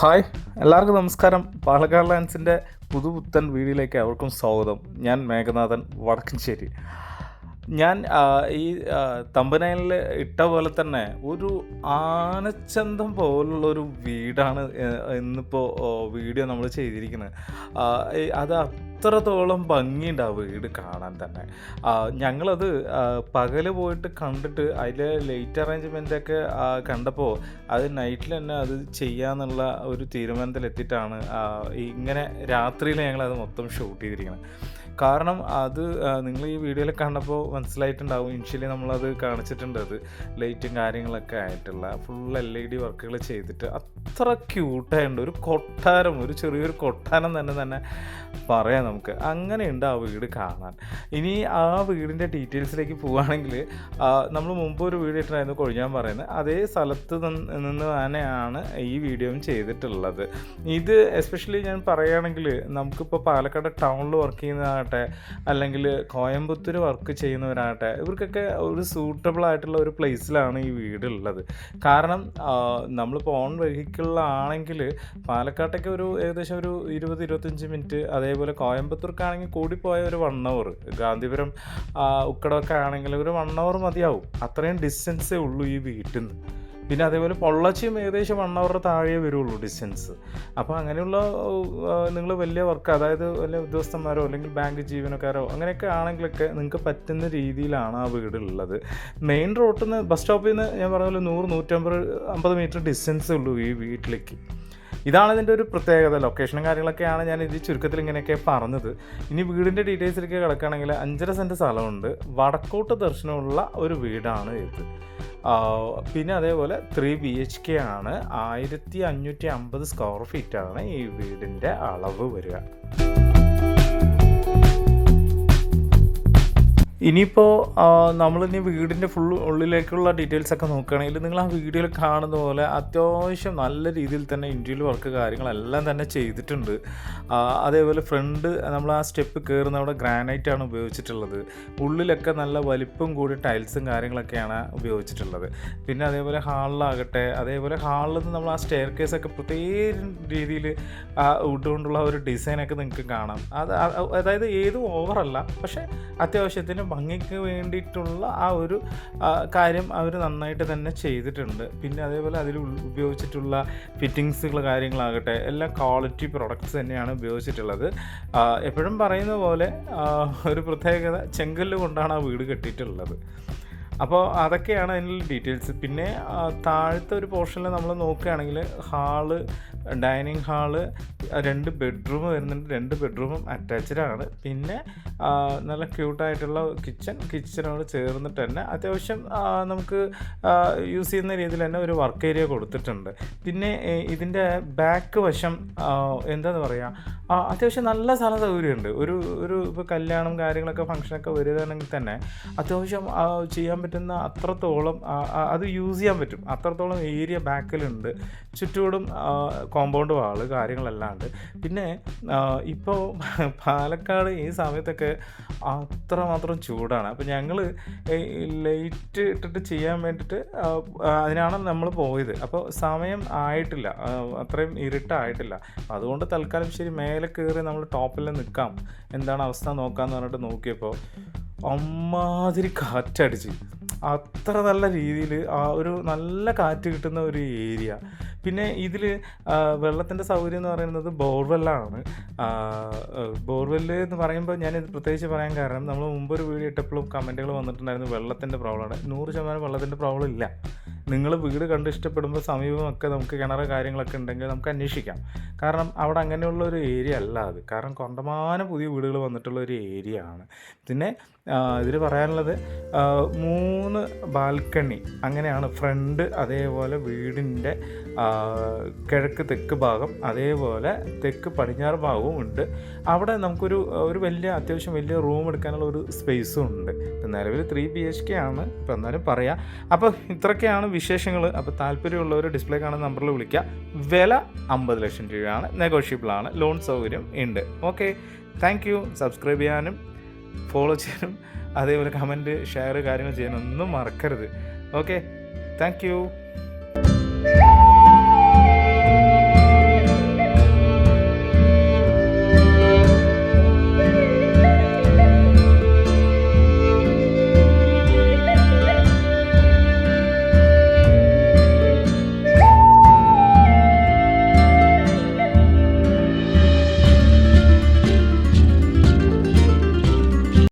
Hi എല്ലാവർക്കും നമസ്കാരം. പാലക്കാട് ലാൻസിന്റെ പുതുപുത്തൻ വീഡിയോയിലേക്ക് അവർക്കും സ്വാഗതം. ഞാൻ മേഘനാഥൻ വടക്കഞ്ചേരി. ഞാൻ ഈ തമ്പനയിൽ ഇട്ട പോലെ തന്നെ ഒരു ആനച്ചന്തം പോലുള്ള ഒരു വീടാണ് ഇന്നിപ്പോൾ വീഡിയോ നമ്മൾ ചെയ്തിരിക്കുന്നത്. അത് അത്രത്തോളം ഭംഗിയുണ്ട് ആ വീട് കാണാൻ തന്നെ. ഞങ്ങളത് പകൽ പോയിട്ട് കണ്ടിട്ട് അതിലെ ലൈറ്റ് അറേഞ്ച്മെന്റൊക്കെ കണ്ടപ്പോൾ അത് നൈറ്റിൽ തന്നെ അത് ചെയ്യാന്നുള്ള ഒരു തീരുമാനത്തിലെത്തിയിട്ടാണ് ഇങ്ങനെ രാത്രിയിൽ ഞങ്ങളത് മൊത്തം ഷൂട്ട് ചെയ്തിരിക്കുന്നത്. കാരണം അത് നിങ്ങൾ ഈ വീഡിയോയിൽ കണ്ടപ്പോൾ മനസ്സിലായിട്ടുണ്ടാവും. ഇനിഷ്യലി നമ്മളത് കാണിച്ചിട്ടുണ്ട് അത്. ലൈറ്റും കാര്യങ്ങളൊക്കെ ആയിട്ടുള്ള ഫുൾ എൽ ഇ ഡി വർക്കുകൾ ചെയ്തിട്ട് അത്ര ക്യൂട്ടായിട്ടുണ്ട് ഒരു കൊട്ടാരം ഒരു ചെറിയൊരു കൊട്ടാരം തന്നെ തന്നെ പറയാം നമുക്ക്. അങ്ങനെയുണ്ട് ആ വീട് കാണാൻ. ഇനി ആ വീടിന്റെ ഡീറ്റെയിൽസിലേക്ക് പോവുകയാണെങ്കിൽ നമ്മൾ മുമ്പ് ഒരു വീഡിയോ ഇട്ടായിരുന്നു കൊഴിഞ്ഞാൻ പറയുന്നത്. അതേ സ്ഥലത്ത് നിന്ന് തന്നെയാണ് ഈ വീഡിയോയും ചെയ്തിട്ടുള്ളത്. ഇത് എസ്പെഷ്യലി ഞാൻ പറയുകയാണെങ്കിൽ നമുക്കിപ്പോൾ പാലക്കാട് ടൗണിൽ വർക്ക് ചെയ്യുന്നതാകട്ടെ അല്ലെങ്കിൽ കോയമ്പത്തൂർ വർക്ക് ചെയ്യുന്നവരാകട്ടെ ഇവർക്കൊക്കെ ഒരു സൂട്ടബിൾ ആയിട്ടുള്ള ഒരു പ്ലേസിലാണ് ഈ വീടുള്ളത്. കാരണം നമ്മളിപ്പോൾ ഓൺ വെഹിക്കിളിലാണെങ്കിൽ പാലക്കാട്ടേക്ക് ഒരു ഏകദേശം ഒരു ഇരുപത് ഇരുപത്തഞ്ച് മിനിറ്റ് അതേപോലെ കോയമ്പത്തൂർക്കാണെങ്കിൽ കൂടിപ്പോയ ഒരു വൺ അവർ ഗാന്ധിപുരം ഉക്കടമൊക്കെ ആണെങ്കിൽ ഒരു വൺ അവർ മതിയാവും. അത്രയും ഡിസ്റ്റൻസേ ഉള്ളൂ ഈ വീട്ടിൽ നിന്ന് പിന്നെ അതേപോലെ പൊള്ളച്ചിയും ഏകദേശം വൺ അവർ താഴെ വരുള്ളൂ ഡിസ്റ്റൻസ് അപ്പോൾ അങ്ങനെയുള്ള നിങ്ങൾ വലിയ വർക്ക് അതായത് വലിയ ഉദ്യോഗസ്ഥന്മാരോ അല്ലെങ്കിൽ ബാങ്ക് ജീവനക്കാരോ അങ്ങനെയൊക്കെ ആണെങ്കിലൊക്കെ നിങ്ങൾക്ക് പറ്റുന്ന രീതിയിലാണ് ആ വീടുള്ളത്. മെയിൻ റോട്ടിൽ നിന്ന് ബസ് സ്റ്റോപ്പിൽ നിന്ന് ഞാൻ പറഞ്ഞ പോലെ നൂറ് നൂറ്റമ്പത് അമ്പത് മീറ്റർ ഡിസ്റ്റൻസേ ഉള്ളൂ ഈ വീട്ടിലേക്ക്. ഇതാണ് ഇതിന്റെ ഒരു പ്രത്യേകത. ലൊക്കേഷനും കാര്യങ്ങളൊക്കെയാണ് ഞാൻ ഇത് ചുരുക്കത്തിൽ ഇങ്ങനെയൊക്കെ പറഞ്ഞത്. ഇനി വീടിന്റെ ഡീറ്റെയിൽസിലേക്ക് കിടക്കുകയാണെങ്കിൽ അഞ്ചര സെന്റ് സ്ഥലമുണ്ട്. വടക്കോട്ട് ദർശനമുള്ള ഒരു വീടാണ് ഇത്. പിന്നെ അതേപോലെ ത്രീ ബി എച്ച് കെ ആണ്. ആയിരത്തി അഞ്ഞൂറ്റി അമ്പത് സ്ക്വയർ ഫീറ്റാണ് ഈ വീടിന്റെ അളവ് വരിക. ഇനിയിപ്പോൾ നമ്മളിനി വീടിന്റെ ഫുൾ ഉള്ളിലേക്കുള്ള ഡീറ്റെയിൽസ് ഒക്കെ നോക്കുകയാണെങ്കിൽ നിങ്ങൾ ആ വീഡിയോയിൽ കാണുന്ന പോലെ അത്യാവശ്യം നല്ല രീതിയിൽ തന്നെ ഇന്റീരിയൽ വർക്ക് കാര്യങ്ങളെല്ലാം തന്നെ ചെയ്തിട്ടുണ്ട്. അതേപോലെ ഫ്രണ്ട് നമ്മൾ ആ സ്റ്റെപ്പ് കയറുന്ന അവിടെ ഗ്രാനൈറ്റ് ആണ് ഉപയോഗിച്ചിട്ടുള്ളത്. ഉള്ളിലൊക്കെ നല്ല വലിപ്പം കൂടി ടൈൽസും കാര്യങ്ങളൊക്കെയാണ് ഉപയോഗിച്ചിട്ടുള്ളത്. പിന്നെ അതേപോലെ ഹാളിലാകട്ടെ അതേപോലെ ഹാളിൽ നിന്ന് നമ്മൾ ആ സ്റ്റെയർ കേസൊക്കെ പ്രത്യേക രീതിയിൽ വുഡ് കൊണ്ടുള്ള ഒരു ഡിസൈനൊക്കെ നിങ്ങൾക്ക് കാണാം. അത് അതായത് ഏതും ഓവറല്ല പക്ഷേ അത്യാവശ്യത്തിന് ഭംഗിക്ക് വേണ്ടിയിട്ടുള്ള ആ ഒരു കാര്യം അവർ നന്നായിട്ട് തന്നെ ചെയ്തിട്ടുണ്ട്. പിന്നെ അതേപോലെ അതിൽ ഉപയോഗിച്ചിട്ടുള്ള ഫിറ്റിങ്സുകൾ കാര്യങ്ങളാകട്ടെ എല്ലാം ക്വാളിറ്റി പ്രൊഡക്ട്സ് തന്നെയാണ് ഉപയോഗിച്ചിട്ടുള്ളത്. എപ്പോഴും പറയുന്ന പോലെ ഒരു പ്രത്യേകത ചെങ്കല്ല് കൊണ്ടാണ് ആ വീട് കെട്ടിയിട്ടുള്ളത്. അപ്പോൾ അതൊക്കെയാണ് അതിനുള്ള ഡീറ്റെയിൽസ്. പിന്നെ താഴത്തെ ഒരു പോർഷനിൽ നമ്മൾ നോക്കുകയാണെങ്കിൽ ഹാൾ ഡൈനിങ് ഹാൾ രണ്ട് ബെഡ്റൂം വരുന്നുണ്ട്. രണ്ട് ബെഡ്റൂമും അറ്റാച്ച്ഡ് ആണ്. പിന്നെ നല്ല ക്യൂട്ടായിട്ടുള്ള കിച്ചൺ കിച്ചനോട് ചേർന്നിട്ട് തന്നെ അത്യാവശ്യം നമുക്ക് യൂസ് ചെയ്യുന്ന രീതിയിൽ തന്നെ ഒരു വർക്ക് ഏരിയ കൊടുത്തിട്ടുണ്ട്. പിന്നെ ഇതിന്റെ ബാക്ക് വശം എന്താണെന്ന് പറയുക അത്യാവശ്യം നല്ല സ്ഥല സൗകര്യമുണ്ട് ഒരു ഒരു ഇപ്പോൾ കല്യാണം കാര്യങ്ങളൊക്കെ ഫംഗ്ഷനൊക്കെ വരികയാണെങ്കിൽ തന്നെ അത്യാവശ്യം ചെയ്യാൻ പറ്റുന്ന അത്രത്തോളം അത് യൂസ് ചെയ്യാൻ പറ്റും. അത്രത്തോളം ഏരിയ ബാക്കിലുണ്ട്. ചുറ്റോടും കോമ്പൗണ്ട് വാൾ കാര്യങ്ങളെല്ലാം ഉണ്ട്. പിന്നെ ഇപ്പോൾ പാലക്കാട് ഈ സമയത്തൊക്കെ അത്രമാത്രം ചൂടാണ്. അപ്പോൾ ഞങ്ങൾ ലൈറ്റ് ഇട്ടിട്ട് ചെയ്യാൻ വേണ്ടിയിട്ട് അതിനാണ് നമ്മൾ പോയത്. അപ്പോൾ സമയം ആയിട്ടില്ല. അത്രയും ഇരുട്ടായിട്ടില്ല. അതുകൊണ്ട് തൽക്കാലം ശരി മേലെ കയറി നമ്മൾ ടോപ്പിൽ നിൽക്കാം. എന്താണ് അവസ്ഥ നോക്കാമെന്ന് പറഞ്ഞിട്ട് നോക്കിയപ്പോൾ അമ്മാതിരി കാറ്റടിച്ച്. അത്ര നല്ല രീതിയിൽ ആ ഒരു നല്ല കാറ്റ് കിട്ടുന്ന ഒരു ഏരിയ. പിന്നെ ഇതിൽ വെള്ളത്തിന്റെ സൗകര്യം എന്ന് പറയുന്നത് ബോർവെല്ലാണ്. ബോർവെല്ല് എന്ന് പറയുമ്പോൾ ഞാനിത് പ്രത്യേകിച്ച് പറയാൻ കാരണം നമ്മൾ മുമ്പൊരു വീഡിയോ ഇട്ടപ്പോഴും കമന്റുകൾ വന്നിട്ടുണ്ടായിരുന്നു വെള്ളത്തിന്റെ പ്രോബ്ലമാണ് നൂറ് ശതമാനം വെള്ളത്തിന്റെ പ്രോബ്ലം ഇല്ല. നിങ്ങൾ വീട് കണ്ട് ഇഷ്ടപ്പെടുമ്പോൾ സമീപമൊക്കെ നമുക്ക് കിണറ് കാര്യങ്ങളൊക്കെ ഉണ്ടെങ്കിൽ നമുക്ക് അന്വേഷിക്കാം. കാരണം അവിടെ അങ്ങനെയുള്ള ഒരു ഏരിയ അല്ല അത്. കാരണം കൊണ്ടമാനം പുതിയ വീടുകൾ വന്നിട്ടുള്ള ഒരു ഏരിയ ആണ്. പിന്നെ ഇതിൽ പറയാനുള്ളത് മൂന്ന് ബാൽക്കണി അങ്ങനെയാണ് ഫ്രണ്ട് അതേപോലെ വീടിന്റെ കിഴക്ക് തെക്ക് ഭാഗം അതേപോലെ തെക്ക് പടിഞ്ഞാറ് ഭാഗവും ഉണ്ട്. അവിടെ നമുക്കൊരു ഒരു വലിയ അത്യാവശ്യം വലിയ റൂം എടുക്കാനുള്ള ഒരു സ്പേസും ഉണ്ട്. നിലവിൽ ത്രീ ബി എച്ച് കെ ആണ്. ഇപ്പം എന്നാലും പറയാം. അപ്പോൾ ഇത്രയൊക്കെയാണ് വിശേഷങ്ങൾ അപ്പോൾ താല്പര്യമുള്ളവർ ഡിസ്പ്ലേ കാണുന്ന നമ്പറിൽ വിളിക്കുക. വില അമ്പത് ലക്ഷം രൂപയാണ്. നെഗോഷ്യബിൾ ആണ്. ലോൺ സൗകര്യം ഉണ്ട്. ഓക്കെ താങ്ക് യു സബ്സ്ക്രൈബ് ചെയ്യാനും ഫോളോ ചെയ്യാനും അതേപോലെ കമന്റ് ഷെയർ കാര്യങ്ങൾ ചെയ്യാനൊന്നും മറക്കരുത്. Okay thank U